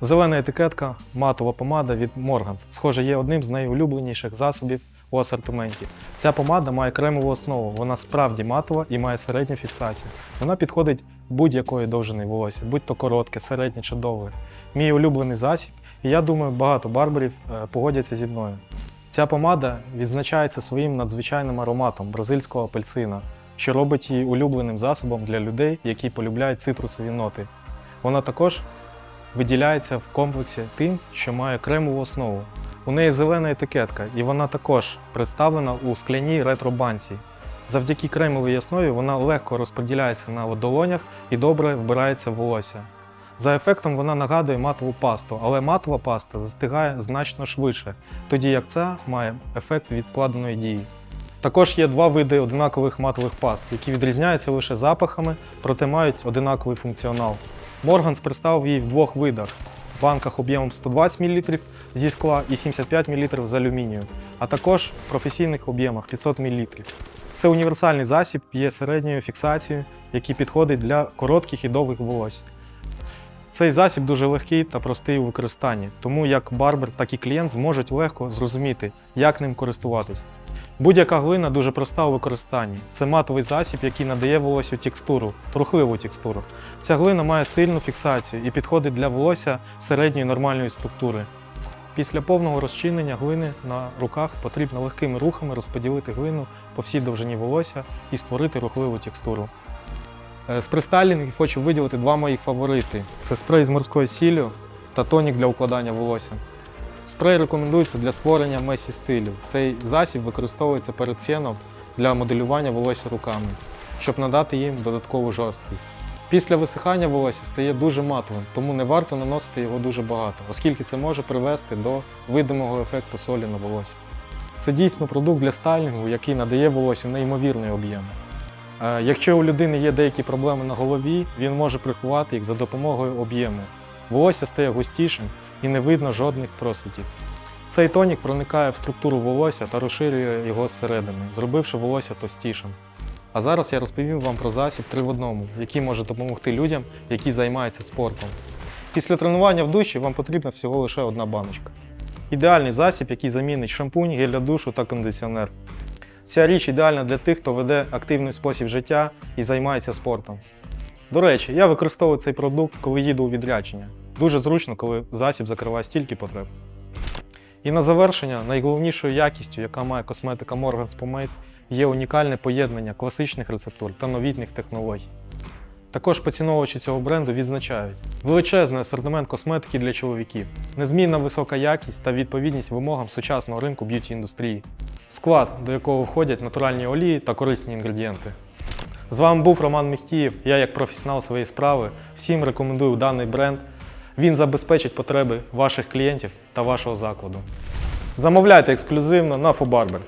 Зелена етикетка, матова помада від Morgans. Схоже, є одним з найулюбленіших засобів у асортименті. Ця помада має кремову основу, вона справді матова і має середню фіксацію. Вона підходить будь-якої довжини волосся, будь то коротке, середнє чи довге. Мій улюблений засіб, і я думаю, багато барберів е, погодяться зі мною. Ця помада відзначається своїм надзвичайним ароматом бразильського апельсина, що робить її улюбленим засобом для людей, які полюбляють цитрусові ноти. Вона також виділяється в комплексі тим, що має кремову основу. У неї зелена етикетка, і вона також представлена у скляній ретро-банці. Завдяки кремовій основі вона легко розподіляється на долонях і добре вбирається в волосся. За ефектом вона нагадує матову пасту, але матова паста застигає значно швидше, тоді як ця має ефект відкладеної дії. Також є два види одинакових матових паст, які відрізняються лише запахами, проте мають одинаковий функціонал. Морганс представив її в двох видах: банках об'ємом 120 мл зі скла і 75 мл з алюмінію, а також в професійних об'ємах 500 мл. Це універсальний засіб є середньою фіксацією, який підходить для коротких і довгих волосся. Цей засіб дуже легкий та простий у використанні, тому як барбер, так і клієнт зможуть легко зрозуміти, як ним користуватись. Будь-яка глина дуже проста у використанні. Це матовий засіб, який надає волосю текстуру, рухливу текстуру. Ця глина має сильну фіксацію і підходить для волосся середньої нормальної структури. Після повного розчинення глини на руках потрібно легкими рухами розподілити глину по всій довжині волосся і створити рухливу текстуру. Е, З престайлінгів хочу виділити два моїх фаворити: це спрей з морською сіллю та тонік для укладання волосся. Спрей рекомендується для створення месі стилю. Цей засіб використовується перед феном для моделювання волосся руками, щоб надати їм додаткову жорсткість. Після висихання волосся стає дуже матовим, тому не варто наносити його дуже багато, оскільки це може привести до видимого ефекту солі на волосся. Це дійсно продукт для стайлінгу, який надає волосю неймовірний об'єм. Е, Якщо у людини є деякі проблеми на голові, він може приховати їх за допомогою об'єму. Волосся стає густішим і не видно жодних просвітів. Цей тонік проникає в структуру волосся та розширює його зсередини, зробивши волосся товстішим. А зараз я розповім вам про засіб 3 в одному, який може допомогти людям, які займаються спортом. Після тренування в душі вам потрібна всього лише одна баночка. Ідеальний засіб, який замінить шампунь, гель для душу та кондиціонер. Ця річ ідеальна для тих, хто веде активний спосіб життя і займається спортом. До речі, я використовую цей продукт, коли їду у відрядження. Дуже зручно, коли засіб закриває стільки потреб. І на завершення, найголовнішою якістю, яка має косметика Morgans Pomade, є унікальне поєднання класичних рецептур та новітніх технологій. Також поціновувачі цього бренду відзначають величезний асортимент косметики для чоловіків, незмінна висока якість та відповідність вимогам сучасного ринку б'юті індустрії, склад, до якого входять натуральні олії та корисні інгредієнти. З вами був Роман Міхтієв. Я, як професіонал своєї справи, всім рекомендую даний бренд. Він забезпечить потреби ваших клієнтів та вашого закладу. Замовляйте ексклюзивно на Фобарбер.